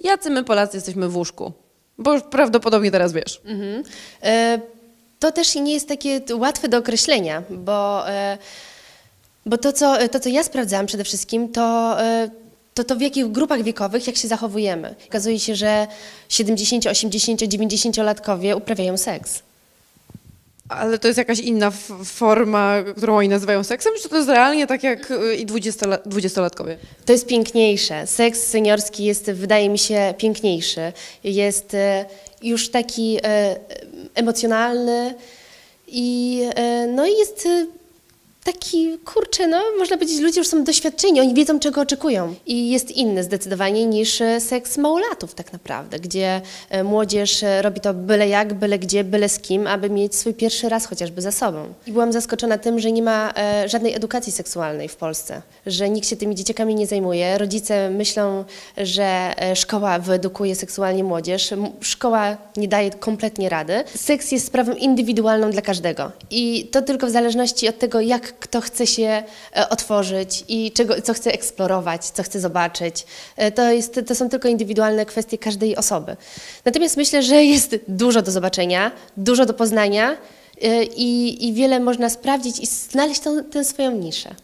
jacy my Polacy jesteśmy w łóżku. Bo już prawdopodobnie teraz wiesz. E, To też nie jest takie łatwe do określenia, bo, e, bo to, co, to, co ja sprawdzałam przede wszystkim, to, e, to to w jakich grupach wiekowych, jak się zachowujemy. Okazuje się, że 70, 80, 90-latkowie uprawiają seks. Ale to jest jakaś inna forma, którą oni nazywają seksem, czy to jest realnie tak jak y, i dwudziestola- dwudziestolatkowie? To jest piękniejsze. Seks seniorski jest, wydaje mi się, piękniejszy. Jest e, już taki e, emocjonalny i, no jest taki, kurczę, no można powiedzieć, ludzie już są doświadczeni, oni wiedzą, czego oczekują. I jest inny zdecydowanie niż e, seks małolatów tak naprawdę, gdzie e, młodzież e, robi to byle jak, byle gdzie, byle z kim, aby mieć swój pierwszy raz chociażby za sobą. I byłam zaskoczona tym, że nie ma żadnej edukacji seksualnej w Polsce, że nikt się tymi dzieciakami nie zajmuje. Rodzice myślą, że szkoła wyedukuje seksualnie młodzież. Szkoła nie daje kompletnie rady. Seks jest sprawą indywidualną dla każdego i to tylko w zależności od tego, jak kto chce się e, otworzyć i czego, co chce eksplorować, co chce zobaczyć. E, To, jest, to są tylko indywidualne kwestie każdej osoby. Natomiast myślę, że jest dużo do zobaczenia, dużo do poznania e, i, i wiele można sprawdzić i znaleźć tę swoją niszę.